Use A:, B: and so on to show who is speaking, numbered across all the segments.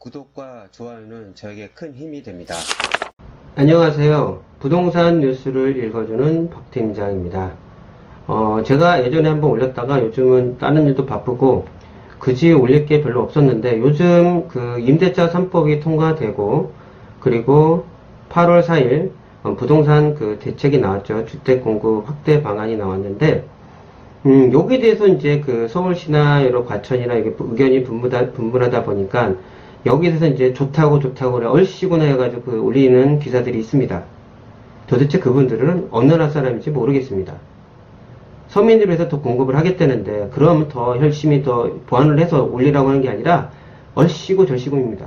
A: 구독과 좋아요는 저에게 큰 힘이 됩니다.
B: 안녕하세요. 부동산 뉴스를 읽어주는 박팀장입니다. 어, 제가 예전에 한번 올렸다가 요즘은 다른 일도 바쁘고 그지 올릴 게 별로 없었는데 요즘 그 임대차 3법이 통과되고 그리고 8월 4일 어, 부동산 그 대책이 나왔죠. 주택 공급 확대 방안이 나왔는데 음, 여기에 대해서 이제 그 서울시나 여러 과천이나 이게 의견이 분분하다 보니까 여기에 서 이제 좋다고 좋다고 그 얼씨구나 해가지고 그 올리는 기사들이 있습니다. 도대체 그분들은 어느 나라 사람인지 모르겠습니다. 서민들 위해서 더 공급을 하겠다는데 그럼 더 열심히 더 보완을 해서 올리라고 하는 게 아니라 얼씨구 절씨구입니다.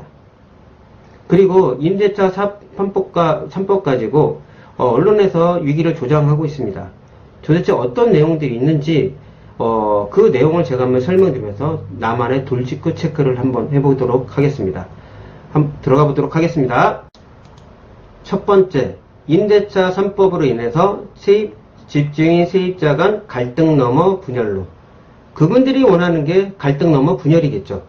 B: 그리고 임대차 3법과 3법 가지고 어, 언론에서 위기를 조장하고 있습니다. 도대체 어떤 내용들이 있는지 어, 그 내용을 제가 한번 설명드리면서 나만의 돌직구 체크를 한번 해보도록 하겠습니다. 한번 들어가 보도록 하겠습니다. 첫 번째, 임대차 3법으로 인해서 세입, 집주인 세입자 간 갈등 넘어 분열로. 그분들이 원하는 게 갈등 넘어 분열이겠죠.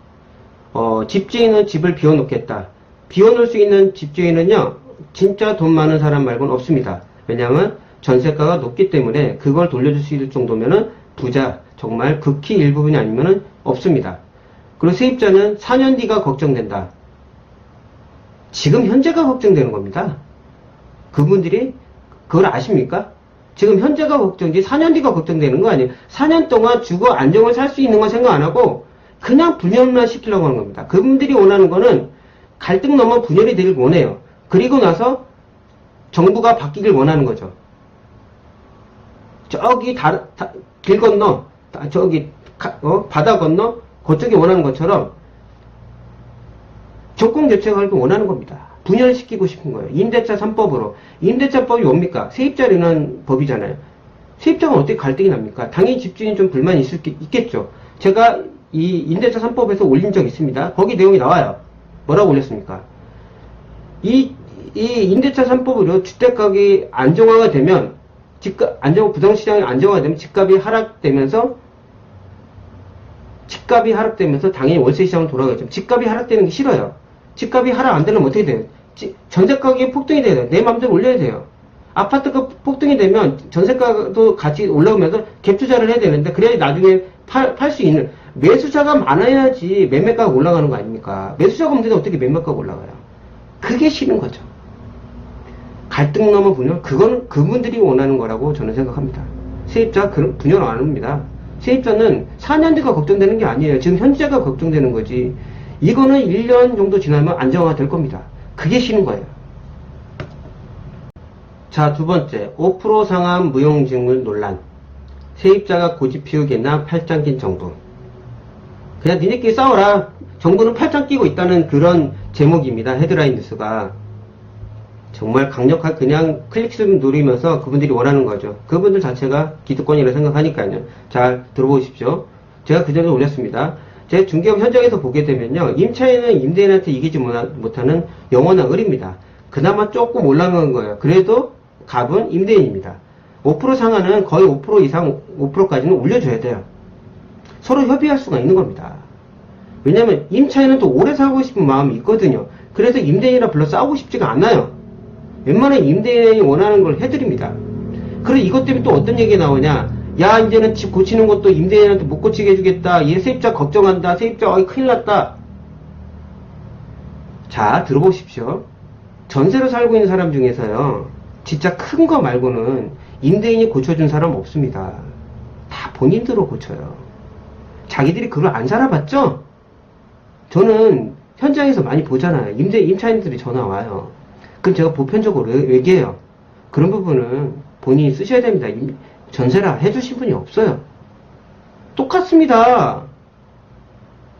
B: 어, 집주인은 집을 비워놓겠다. 비워놓을 수 있는 집주인은요, 진짜 돈 많은 사람 말고는 없습니다. 왜냐하면 전세가가 높기 때문에 그걸 돌려줄 수 있을 정도면은 부자 정말 극히 일부분이 아니면 없습니다. 그리고 세입자는 4년 뒤가 걱정된다. 지금 현재가 걱정되는 겁니다. 그분들이 그걸 아십니까? 지금 현재가 걱정지 4년 뒤가 걱정되는 거 아니에요. 4년 동안 주거 안정을 살 수 있는 건 생각 안 하고 그냥 분열만 시키려고 하는 겁니다. 그분들이 원하는 거는 갈등 넘어 분열이 되길 원해요. 그리고 나서 정부가 바뀌길 원하는 거죠. 저기 다른 길 건너 저기 어? 바다 건너 그쪽이 원하는 것처럼 적공 교체가 원하는 겁니다. 분열시키고 싶은 거예요. 임대차 3법으로. 임대차법이 뭡니까? 세입자라는 법이잖아요. 세입자가 어떻게 갈등이 납니까? 당연히 집주인이 좀 불만이 있을, 있겠죠. 제가 이 임대차 3법에서 올린 적 있습니다. 거기 내용이 나와요. 뭐라고 올렸습니까? 이, 이 임대차 3법으로 주택가격이 안정화가 되면 집값 안정 부동시장이 안정화되면 집값이 하락되면서 집값이 하락되면서 당연히 월세 시장으로 돌아가죠 집값이 하락되는 게 싫어요. 집값이 하락 안 되면 어떻게 돼요? 전세 가격이 폭등이 돼요. 내 마음대로 올려야 돼요. 아파트가 폭등이 되면 전세가도 격 같이 올라오면서 갭 투자를 해야 되는데 그래야 나중에 팔 수 있는 매수자가 많아야지 매매가가 올라가는 거 아닙니까? 매수자가 없는데 어떻게 매매가가 올라가요? 그게 싫은 거죠. 갈등 넘어 분열 그건 그분들이 원하는 거라고 저는 생각합니다. 세입자 그런 분열 안 합니다. 세입자는 4년 뒤가 걱정되는 게 아니에요. 지금 현재가 걱정되는 거지. 이거는 1년 정도 지나면 안정화될 겁니다. 그게 쉬는 거예요. 자, 두 번째. 5% 상한 무용증물 논란. 세입자가 고집 피우겠나 팔짱 낀 정부. 그냥 니네끼리 싸워라. 정부는 팔짱 끼고 있다는 그런 제목입니다. 헤드라인 뉴스가. 정말 강력한 그냥 클릭 수 누르면서 그분들이 원하는 거죠. 그분들 자체가 기득권이라 고 생각하니까요. 잘 들어보십시오. 제가 그전에 올렸습니다. 제 중개업 현장에서 보게 되면요. 임차인은 임대인한테 이기지 못하는 영원한 을입니다. 그나마 조금 올라간 거예요. 그래도 갑은 임대인입니다. 5% 상한은 거의 5% 이상, 5%까지는 올려줘야 돼요. 서로 협의할 수가 있는 겁니다. 왜냐면 임차인은 또 오래 살고 싶은 마음이 있거든요. 그래서 임대인이랑 별로 싸우고 싶지가 않아요. 웬만한 임대인이 원하는 걸 해드립니다. 그리고 이것 때문에 또 어떤 얘기 나오냐. 야 이제는 집 고치는 것도 임대인한테 못 고치게 해주겠다. 얘 세입자 걱정한다. 세입자 어이 큰일 났다. 자 들어보십시오. 전세로 살고 있는 사람 중에서요. 진짜 큰 거 말고는 임대인이 고쳐준 사람 없습니다. 다 본인들로 고쳐요. 자기들이 그걸 안 살아봤죠? 저는 현장에서 많이 보잖아요. 임대, 임차인들이 전화 와요. 그럼 제가 보편적으로 얘기해요. 그런 부분은 본인이 쓰셔야 됩니다. 전세라 해주신 분이 없어요. 똑같습니다.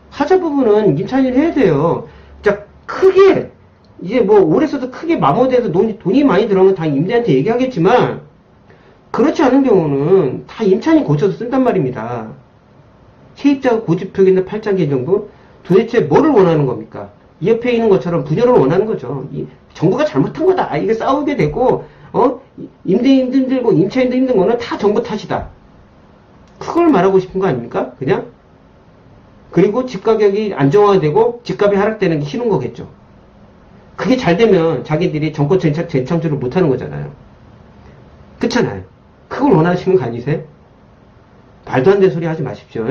B: 하자 부분은 임차인 해야 돼요. 자, 크게, 이제 뭐, 오래 써도 크게 마모돼서 돈이, 돈이 많이 들어오면 다 임대한테 얘기하겠지만, 그렇지 않은 경우는 다 임차인 고쳐서 쓴단 말입니다. 세입자가 고집표기나 팔짱 계정도 도대체 뭐를 원하는 겁니까? 옆에 있는 것처럼 분열을 원하는 거죠. 이 정부가 잘못한 거다. 아, 이게 싸우게 되고 어? 임대인 힘들고 임차인도 힘든 거는 다 정부 탓이다. 그걸 말하고 싶은 거 아닙니까? 그냥? 그리고 집 가격이 안정화되고 집값이 하락되는 게 싫은 거겠죠. 그게 잘 되면 자기들이 정권 재창, 조를 못하는 거잖아요. 그렇잖아요. 그걸 원하시는 거 아니세요? 말도 안 되는 소리 하지 마십시오.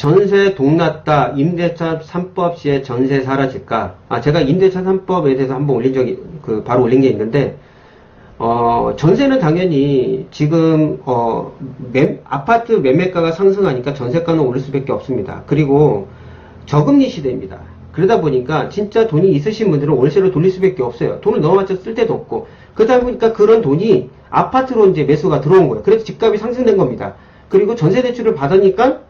B: 전세 동났다 임대차 3법 시에 전세 사라질까 아 제가 임대차 3법에 대해서 한번 올린 적이 그 바로 올린 게 있는데 어 전세는 당연히 지금 어 매, 아파트 매매가가 상승하니까 전세가는 오를 수밖에 없습니다 그리고 저금리 시대입니다 그러다 보니까 진짜 돈이 있으신 분들은 월세로 돌릴 수밖에 없어요. 돈을 넣어봤자 쓸데도 없고 그러다 보니까 그런 돈이 아파트로 이제 매수가 들어온 거예요. 그래서 집값이 상승된 겁니다. 그리고 전세 대출을 받으니까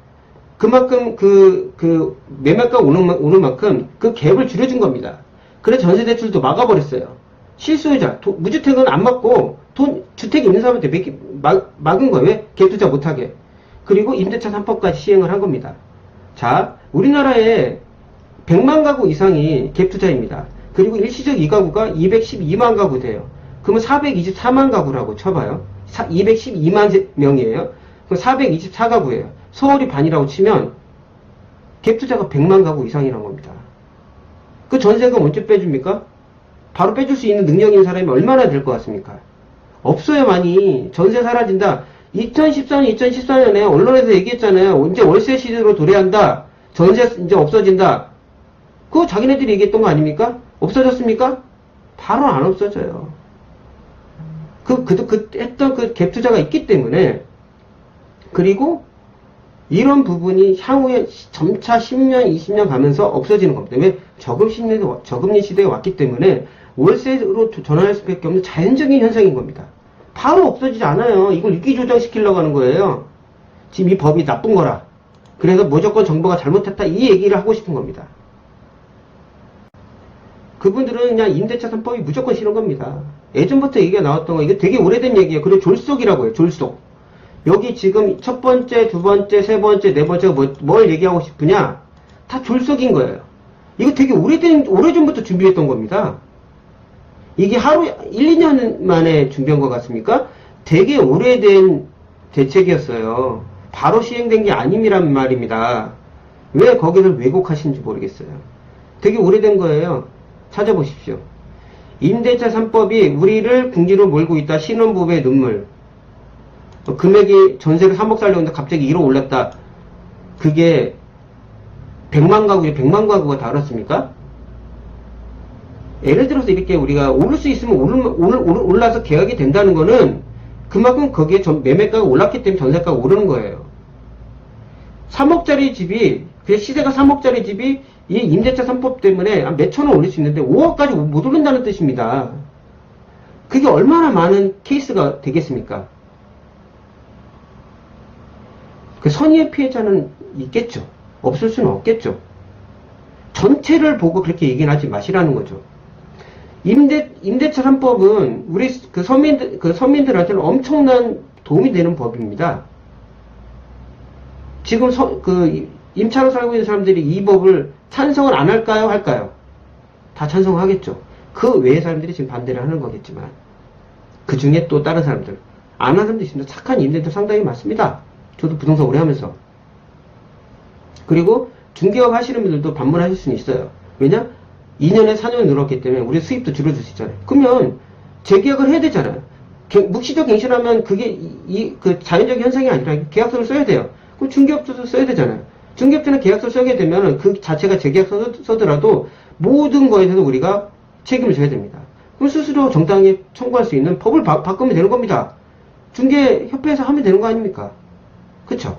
B: 그만큼 그, 그, 매매가 오는, 오는 만큼 그 갭을 줄여준 겁니다. 그래서 전세 대출도 막아버렸어요. 실수요자, 도, 무주택은 안 막고 돈, 주택이 있는 사람한테 막, 막은 거예요. 왜? 갭 투자 못하게. 그리고 임대차 3법까지 시행을 한 겁니다. 자, 우리나라에 100만 가구 이상이 갭 투자입니다. 그리고 일시적 이가구가 212만 가구 돼요. 그러면 424만 가구라고 쳐봐요. 212만 명이에요. 그럼 424가구예요. 서울이 반이라고 치면 갭 투자가 100만 가구 이상이란 겁니다. 그 전세금 언제 빼줍니까? 바로 빼줄 수 있는 능력 있는 사람이 얼마나 될 것 같습니까? 없어요 많이 전세 사라진다 2013년 2014년에 언론에서 얘기했잖아요 이제 월세 시대로 도래한다 전세 이제 없어진다 그거 자기네들이 얘기했던 거 아닙니까? 없어졌습니까? 바로 안 없어져요 그, 그, 그 했던 그갭 투자가 있기 때문에 그리고 이런 부분이 향후에 점차 10년, 20년 가면서 없어지는 겁니다. 왜? 저금 시대, 저금리 시대에 왔기 때문에 월세로 전환할 수밖에 없는 자연적인 현상인 겁니다. 바로 없어지지 않아요. 이걸 위기조정시키려고 하는 거예요. 지금 이 법이 나쁜 거라. 그래서 무조건 정부가 잘못했다 이 얘기를 하고 싶은 겁니다. 그분들은 그냥 임대차 3법이 무조건 싫은 겁니다. 예전부터 얘기가 나왔던 거 이게 되게 오래된 얘기예요. 그리고 졸속이라고 해요. 졸속. 여기 지금 첫 번째, 두 번째, 세 번째, 네 번째가 뭐, 뭘 얘기하고 싶으냐? 다 졸속인 거예요. 이거 되게 오래된, 오래전부터 준비했던 겁니다. 이게 하루 1, 2년 만에 준비한 것 같습니까? 되게 오래된 대책이었어요. 바로 시행된 게 아님이란 말입니다. 왜 거기를 왜곡하시는지 모르겠어요. 되게 오래된 거예요. 찾아보십시오. 임대차 3법이 우리를 궁지로 몰고 있다. 신혼부부의 눈물. 금액이 전세를 3억 살려는데 갑자기 1억 올랐다. 그게 100만 가구에 100만 가구가 다그습니까 예를 들어서 이렇게 우리가 오를 수 있으면 오르, 오르, 올라서 계약이 된다는 거는 그만큼 거기에 전, 매매가가 올랐기 때문에 전세가가 오르는 거예요. 3억짜리 집이 그 시세가 3억짜리 집이 이 임대차 3법 때문에 몇천 원 올릴 수 있는데 5억까지 못 오른다는 뜻입니다. 그게 얼마나 많은 케이스가 되겠습니까? 그 선의의 피해자는 있겠죠. 없을 수는 없겠죠. 전체를 보고 그렇게 얘기는 하지 마시라는 거죠. 임대, 임대차 3법은 우리 그 서민들, 그 서민들한테는 엄청난 도움이 되는 법입니다. 지금 서, 그 임차로 살고 있는 사람들이 이 법을 찬성을 안 할까요? 할까요? 다 찬성하겠죠. 그 외의 사람들이 지금 반대를 하는 거겠지만. 그 중에 또 다른 사람들. 안 하는 사람도 있습니다. 착한 임대인들 상당히 많습니다. 저도 부동산 오래 하면서. 그리고 중개업 하시는 분들도 방문하실 수는 있어요. 왜냐? 2년에 4년 늘었기 때문에 우리 수입도 줄어들 수 있잖아요. 그러면 재계약을 해야 되잖아요. 묵시적 갱신하면 그게 이, 그자연적 현상이 아니라 계약서를 써야 돼요. 그럼 중개업자도 써야 되잖아요. 중개업자는 계약서를 써게 되면 그 자체가 재계약서 써더라도 모든 거에 대해서 우리가 책임을 져야 됩니다. 그럼 스스로 정당히 청구할 수 있는 법을 바, 꾸면 되는 겁니다. 중개협회에서 하면 되는 거 아닙니까? 그쵸?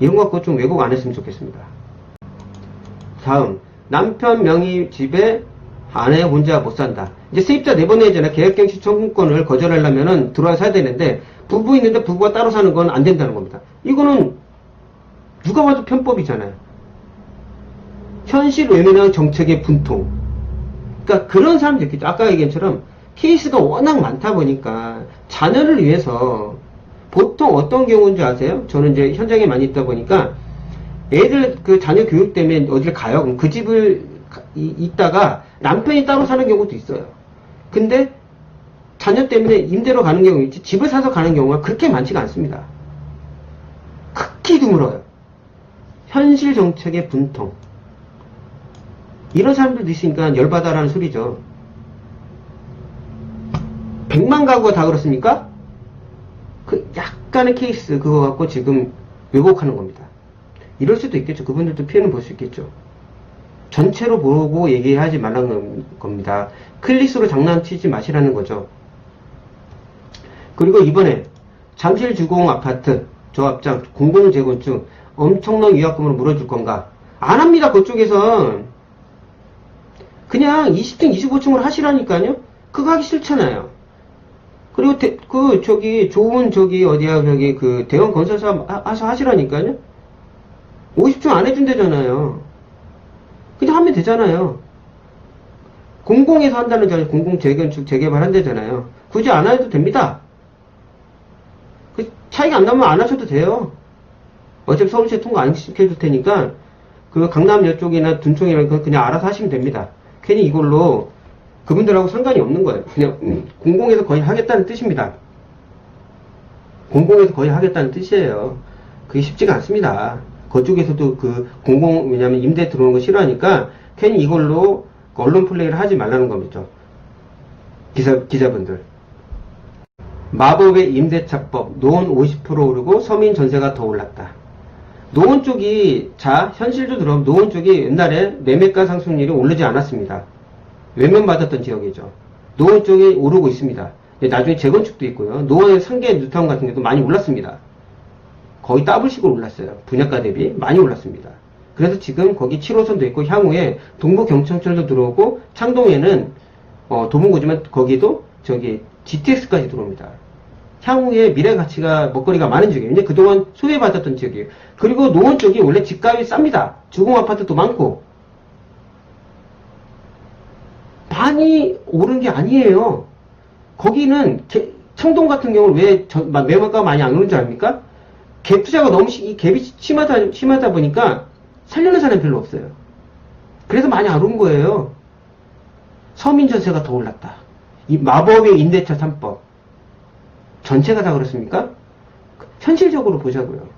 B: 이런 거갖좀 왜곡 안 했으면 좋겠습니다. 다음 남편 명의 집에 아내 혼자 못 산다. 이제 수입자 내보내잖아요. 네 계약갱신 청구권을 거절하려면은 들어와서 해야 되는데 부부 있는데 부부가 따로 사는 건 안 된다는 겁니다. 이거는 누가 봐도 편법이잖아요. 현실 외면한 정책의 분통. 그러니까 그런 사람도 있겠죠. 아까 얘기한 처럼 케이스가 워낙 많다 보니까 자녀를 위해서 보통 어떤 경우인 줄 아세요? 저는 이제 현장에 많이 있다 보니까 애들 그 자녀 교육 때문에 어딜 가요. 그럼 그 집을 있다가 남편이 따로 사는 경우도 있어요. 근데 자녀 때문에 임대로 가는 경우 있지 집을 사서 가는 경우가 그렇게 많지가 않습니다. 극히 드물어요. 현실 정책의 분통. 이런 사람들도 있으니까 열받아라는 소리죠. 100만 가구가 다 그렇습니까? 싶다는 케이스 그거 갖고 지금 왜곡하는 겁니다. 이럴 수도 있겠죠. 그분들도 피해는 볼 수 있겠죠. 전체로 보고 얘기하지 말라는 겁니다. 클리스로 장난치지 마시라는 거죠. 그리고 이번에 잠실 주공 아파트 조합장 공공재건축 엄청난 위약금으로 물어줄 건가? 안 합니다. 그쪽에선. 그냥 20층, 25층으로 하시라니까요. 그거 하기 싫잖아요. 그리고 대, 그 저기 좋은 저기 어디야 저기 그 대형 건설사 하서 하시라니까요. 50초 안 해준대잖아요. 그냥 하면 되잖아요. 공공에서 한다는 자리 공공 재건축 재개발 한대잖아요. 굳이 안 해도 됩니다. 그 차이가 안 나면 안 하셔도 돼요. 어차피 서울시에 통과 안 시켜줄 테니까 그 강남 여쪽이나 둔촌이나 그냥 알아서 하시면 됩니다. 괜히 이걸로 그분들하고 상관이 없는 거예요. 그냥 음, 공공에서 거의 하겠다는 뜻입니다. 공공에서 거의 하겠다는 뜻이에요. 그게 쉽지가 않습니다. 그쪽에서도 그 공공 왜냐하면 임대 들어오는 거 싫어하니까 괜히 이걸로 언론 플레이를 하지 말라는 겁니다. 기사 기자분들. 마법의 임대차법 노원 50% 오르고 서민 전세가 더 올랐다. 노원 쪽이 자 현실도 들어 노원 쪽이 옛날에 매매가 상승률이 오르지 않았습니다. 외면받았던 지역이죠. 노원 쪽에 오르고 있습니다. 나중에 재건축도 있고요. 노원의 상계 뉴타운 같은 데도 많이 올랐습니다. 거의 더블식으로 올랐어요. 분양가 대비 많이 올랐습니다. 그래서 지금 거기 7호선도 있고 향후에 동부경청철도 들어오고 창동에는 어, 도문구지만 거기도 저기 GTX까지 들어옵니다. 향후에 미래 가치가 먹거리가 많은 지역이에요. 근데 그동안 소외받았던 지역이에요. 그리고 노원 쪽이 원래 집값이 쌉니다. 주공 아파트도 많고 산이 오른 게 아니에요. 거기는 개, 청동 같은 경우는 왜 매물가가 많이 안오는줄 압니까? 갭 투자가 너무 이 갭이 심하다, 심하다 보니까 살려는 사람이 별로 없어요. 그래서 많이 안오온 거예요. 서민 전세가 더 올랐다. 이 마법의 임대차 3법. 전체가 다 그렇습니까? 현실적으로 보자고요.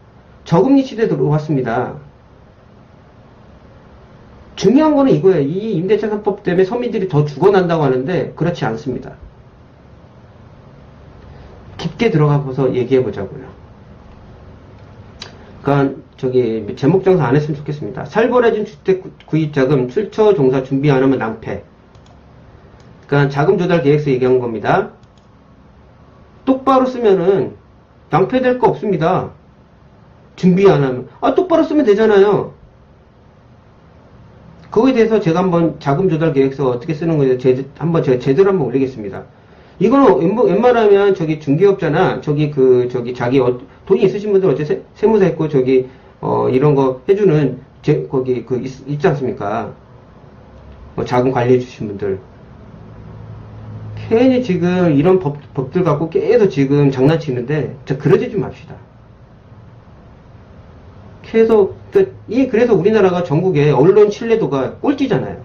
B: 저금리 시대 들어왔습니다. 중요한 거는 이거예요. 이 임대차산법 때문에 서민들이 더 죽어난다고 하는데 그렇지 않습니다. 깊게 들어가서 얘기해 보자고요. 그러니까 저기 제목 장사 안 했으면 좋겠습니다. 살벌해진 주택 구입자금 출처 종사 준비 안 하면 낭패. 그러니까 자금 조달 계획서 얘기한 겁니다. 똑바로 쓰면은 낭패될 거 없습니다. 준비 안 하면 아 똑바로 쓰면 되잖아요. 그거에 대해서 제가 한번 자금 조달 계획서 어떻게 쓰는 거에 대 한번 제가 제대로 한번 올리겠습니다. 이거는 웬만하면 저기 중개업자나 저기 그 저기 자기 어, 돈이 있으신 분들 어째 세, 무사 있고 저기 어 이런 거 해주는 제, 거기 그 있, 지 않습니까? 뭐 자금 관리해 주신 분들 괜히 지금 이런 법, 법들 갖고 계속 지금 장난치는데 저 그러지 좀 맙시다. 계속 그러니까 그래서 우리나라가 전국에 언론 신뢰도가 꼴찌잖아요.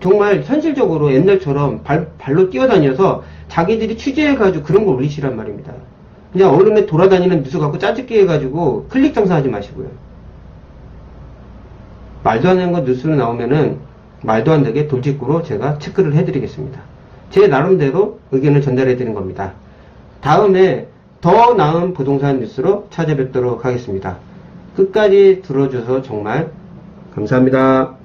B: 정말 현실적으로 옛날처럼 발, 발로 뛰어다녀서 자기들이 취재해가지고 그런 걸 올리시란 말입니다. 그냥 얼음에 돌아다니는 뉴스 갖고 짜증게 해가지고 클릭 장사하지 마시고요. 말도 안 되는 거 뉴스로 나오면은 말도 안 되게 돌직구로 제가 체크를 해드리겠습니다. 제 나름대로 의견을 전달해드린 겁니다. 다음에 더 나은 부동산 뉴스로 찾아뵙도록 하겠습니다. 끝까지 들어줘서 정말 감사합니다.